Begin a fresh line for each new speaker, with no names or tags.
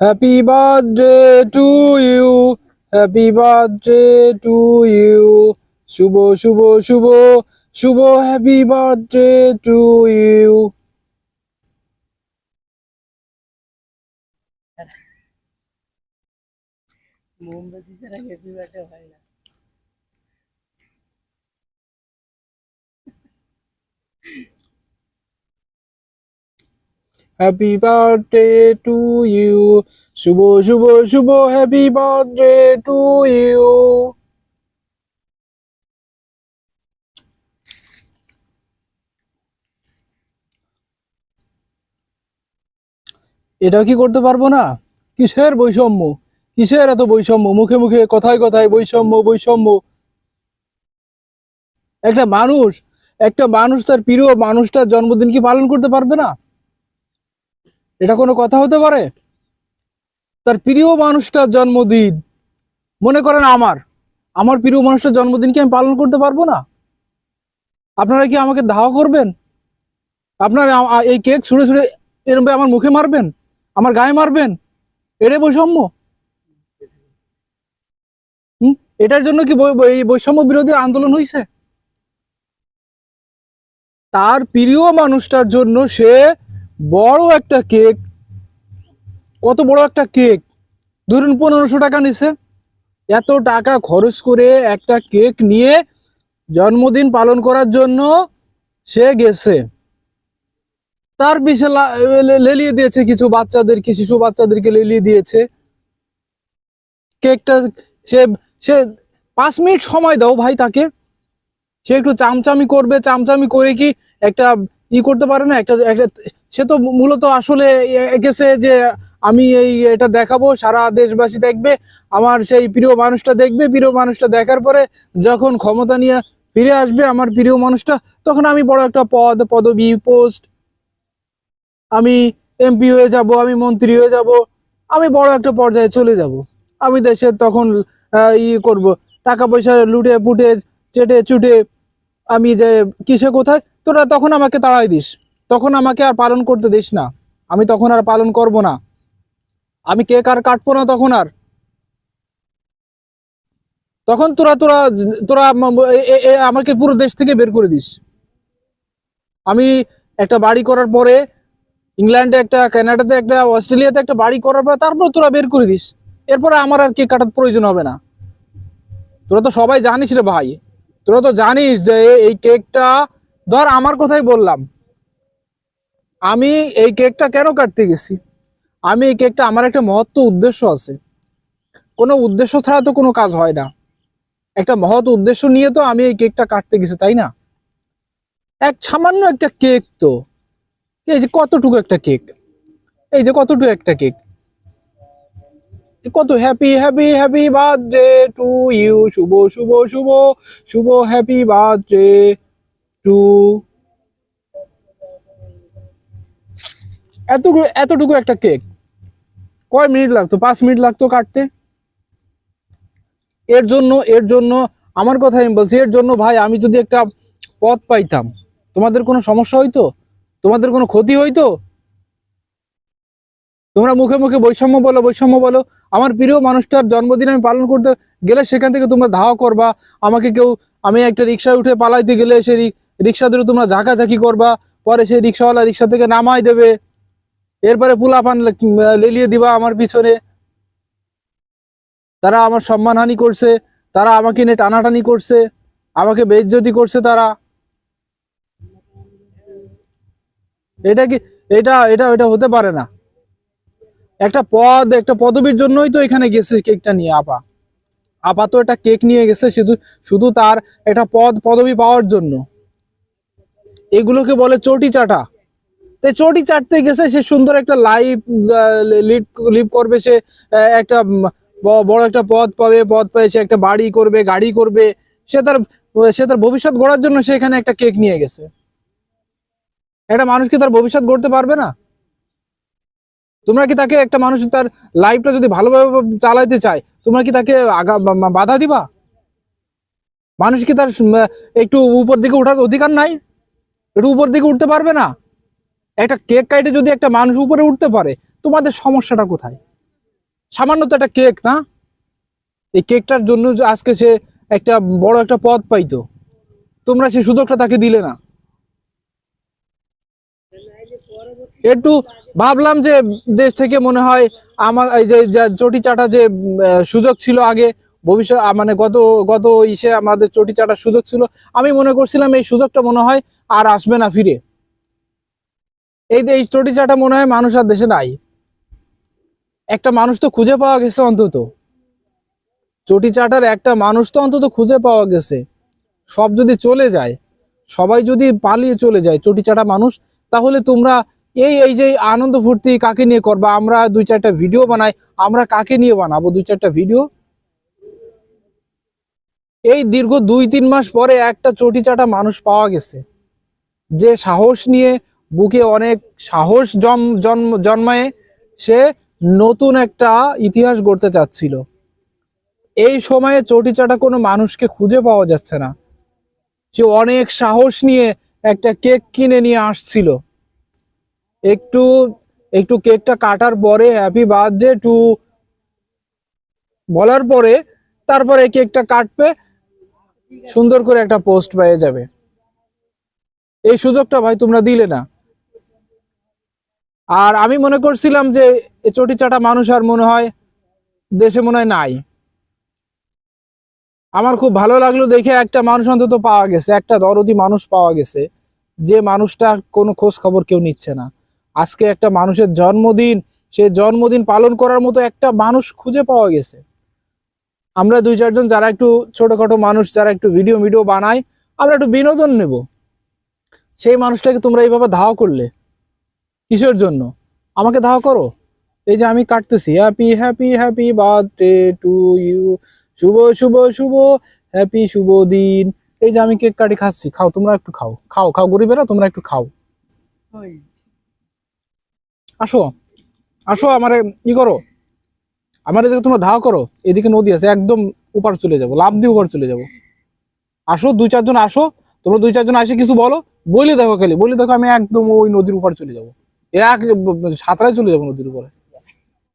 Happy birthday to you. Happy birthday to you. শুভ শুভ শুভ শুভ হ্যাপি বার্থডে টু ইউ
মোমবাতি ছাড়া হ্যাপি বার্থডে হয় না
হ্যাপি বার্থডে টু ইউ শুভ শুভ শুভ হ্যাপি বার্থডে টু ইউ এটা কি করতে পারব না? কিসের বৈষম্য? কিসের এত বৈষম্য? মুখে মুখে, কথায় কথায় বৈষম্য বৈষম্য। একটা মানুষ একটা মানুষ তার প্রিয় মানুষটার জন্মদিন কি পালন করতে পারবে না? এটা কোনো কথা হতে পারে? তার প্রিয় মানুষটার জন্মদিন। মনে করেন আমার। আমার প্রিয় মানুষটার জন্মদিন কি আমি পালন করতে পারব না? আপনারা কি আমাকে ধাওয়া করবেন? আপনারা এই কেক ছুঁড়ে ছুঁড়ে এরকম আমার মুখে মারবেন? আমার গায়ে মারবেন? এটাই বৈষম্য? এটার জন্য কি এই বৈষম্য বিরোধী আন্দোলন হয়েছে তার প্রিয় মানুষটার জন্য সে বড় একটা কেক। কত বড় একটা কেক? ধরুন পনেরোশো টাকা নিছে। এত টাকা খরচ করে একটা কেক নিয়ে জন্মদিন পালন করার জন্য সে গেছে। তার পিছে লেলিয়ে দিয়েছে কিছু বাচ্চাদেরকে শিশু বাচ্চাদেরকে লেলিয়ে দিয়েছে। কেকটা সে সে পাঁচ মিনিট সময় দাও ভাই তাকে। সে একটু চামচামি করবে। চামচামি করে কি একটা ই করতে পারে না, একটা একটা, সে তো মূলত আসলে এঁকেছে যে আমি এই এটা দেখাবো, সারা দেশবাসী দেখবে, আমার সেই প্রিয় মানুষটা দেখবে, প্রিয় মানুষটা দেখার পরে যখন ক্ষমতা নিয়ে ফিরে আসবে আমার প্রিয় মানুষটা, তখন আমি বড় একটা পদ, পদবি, পোস্ট, আমি এমপি হয়ে যাব, আমি মন্ত্রী হয়ে যাব, আমি বড় একটা পর্যায়ে চলে যাব। আমি দেশের তখন ই করব, টাকা পয়সা লুটে পুটে, চেটে চুটে আমি যে কিসে কোথায়, তোরা তখন আমাকে তাড়াই দিস। তখন আমাকে আর পালন করতে দিস না। আমি তখন আর পালন করব না। আমি কেক আর কাটবো না তখন আর? তখন তোরা তোরা তোরা আমাকে পুরো দেশ থেকে বের করে দিস। আমি একটা বাড়ি করার পরে, ইংল্যান্ডে একটা, কানাডাতে একটা, অস্ট্রেলিয়াতে একটা বাড়ি করার পরে তারপর তোরা বের করে দিস। এরপরে আমার আর কেক কাটার প্রয়োজন হবে না। তোরা তো সবাই জানিস রে ভাই। তোরা তো জানিস যে এই কেকটা, ধর আমার কথাই বললাম, আমি এই কেকটা কেন কাটতে গেছি? আমি এই কেকটা আমার একটা মহত্ব উদ্দেশ্য আছে। কোনো উদ্দেশ্য ছাড়া তো কোনো কাজ হয় না। একটা মহৎ উদ্দেশ্য নিয়ে তো আমি এই কেকটা কাটতে গেছি, তাই না? এক সামান্য একটা কেক তো। এই যে কতটুকু একটা কেক? এই যে কতটুকু একটা কেক? কত happy happy happy birthday to you শুভ শুভ শুভ শুভ হ্যাপি বার্থডে টু এতটুকু এতটুকু একটা কেক কয় মিনিট লাগতো? পাঁচ মিনিট লাগতো কাটতে? এর জন্য এর জন্য, আমার কথা আমি বলছি, এর জন্য ভাই, আমি যদি একটা পথ পাইতাম, তোমাদের কোনো সমস্যা হইতো? তোমাদের কোনো ক্ষতি হইতো? তোমরা মুখে মুখে বৈষম্য বলো বৈষম্য বলো। আমার প্রিয় মানুষটার জন্মদিন আমি পালন করতে গেলে সেখান থেকে তোমরা ধাওয়া করবা। আমাকে কেউ, আমি একটা রিক্সায় উঠে পালাইতে গেলে সেই রি- রিক্সা ধরে তোমরা ঝাঁকাঝাঁকি করবা। পরে সেই রিক্সাওয়ালা রিক্সা থেকে নামাই দেবে। এরপরে পুলাপান লেলিয়ে দিবা আমার পিছনে। তারা আমার সম্মানহানি করছে। তারা আমাকে নিয়ে টানাটানি করছে। আমাকে বেইজ্জতি করছে তারা। এটা কি, এটা এটা এটা হতে পারে না। একটা পদ, একটা পদবীর জন্যই তো এখানে গেছে কেকটা নিয়ে, আপা। আপা তো একটা কেক নিয়ে গেছে শুধু শুধু তার একটা পদ, পদবী পাওয়ার জন্য। এগুলোকে বলে চটি চাটা। তাই চটি চাটতে গেছে, সে সুন্দর একটা লাইভ লিড, লিভ করবে সে একটা বড় একটা পদ পাবে, পদ পেয়ে সে একটা বাড়ি করবে, গাড়ি করবে। সে তার সে তার ভবিষ্যৎ গড়ার জন্য সে এখানে একটা কেক নিয়ে গেছে। একটা মানুষ কি তার ভবিষ্যৎ গড়তে পারবে না? তোমরা কি তাকে একটা মানুষ তার লাইফটা যদি ভালোভাবে চালাইতে চায়, তোমরা কি তাকে আগা বাধা দিবা? মানুষ কি তার একটু উপর দিকে ওঠার অধিকার নাই? একটু উপর দিকে উঠতে পারবে না? একটা কেক কাইটে যদি একটা মানুষ উপরে উঠতে পারে, তোমাদের সমস্যাটা কোথায়? সামান্য তো একটা কেক না? এই কেকটার জন্য আজকে সে একটা বড় একটা পদ পাইতো। তোমরা সেই সুযোগটা তাকে দিলে না। একটু ভাবলাম যে দেশ থেকে মনে হয় আমার এই যে চটি চাটা যে সুযোগ ছিল আগে, ভবিষ্যৎ মানে গত গত ইসে আমাদের চটি চাটার সুযোগ ছিল। আমি মনে করছিলাম এই সুযোগটা মনে হয় আর আসবে না ফিরে। এই এই চটি চাটা মনে হয় মানুষ আর দেশে নাই। একটা মানুষ তো খুঁজে পাওয়া গেছে অন্তত। চটি চাটার একটা মানুষ তো অন্তত খুঁজে পাওয়া গেছে। সব যদি চলে যায়, সবাই যদি পালিয়ে চলে যায় চটি চাটা মানুষ, তাহলে তোমরা এই এই যে আনন্দ ফুর্তি কাকে নিয়ে করবা আমরা দুই চারটা ভিডিও বানাই, আমরা কাকে নিয়ে বানাবো দুই চারটা ভিডিও এই দীর্ঘ দুই, তিন মাস পরে একটা চটি চাটা মানুষ পাওয়া গেছে। যে সাহস নিয়ে বুকে অনেক সাহস জন্ম জন্ম জন্মায় সে নতুন একটা ইতিহাস গড়তে চাচ্ছিল। এই সময়ে চটি চাটা কোনো মানুষকে খুঁজে পাওয়া যাচ্ছে না। সে অনেক সাহস নিয়ে একটা কেক কিনে নিয়ে আসছিল। একটু একটু কেকটা কাটার পরে হ্যাপি বার্থডে টু বলার পরে তারপরে কেকটা কাটবে, সুন্দর করে একটা পোস্ট পেয়ে যাবে। এই সুযোগটা ভাই তোমরা দিলে না। আর আমি মনে করছিলাম যে চটি চাটা মানুষ আর মনে হয় দেশে মনে হয় নাই। আমার খুব ভালো লাগল দেখে একটা মানুষ অন্তত পাওয়া গেছে, একটা দরদি মানুষ পাওয়া গেছে, যে মানুষটার কোনো খোঁজ খবর কেউ নিচ্ছে না। আজকে একটা মানুষের জন্মদিন, সে জন্মদিন পালন করার মতো একটা মানুষ খুঁজে পাওয়া গেছে। আমরা দুই চারজন যারা একটু ছোটখাটো মানুষ, যারা একটু ভিডিও ভিডিও বানায়, আমরা একটু বিনোদন নেব। সেই মানুষটাকে তোমরা এইভাবে ধাওয়া করলে কিসের জন্য? আমাকে ধাওয়া করো। এই যে আমি কাটতেছি। Happy happy happy birthday to you শুভ শুভ শুভ। হ্যাপি শুভ দিন। এই যে আমি কেক কাটি খাচ্ছি। খাও, তোমরা একটু খাও। খাও খাও গরিবেরা, তোমরা একটু খাও। আসো। আসো আমারে ই করো। আমার এদিকে তোমরা ধাওয়া করো, এদিকে নদী আছে, একদম উপার চলে যাব লাভ দিয়ে উপার চলে যাব। আসো, দুই চারজন আসো, তোমরা দুই চারজন আসে কিছু বলো বলে দেখো খালি বলে দেখো আমি একদম ওই নদীর উপার চলে যাব। এক সাঁতরায় চলে যাব নদীর উপরে।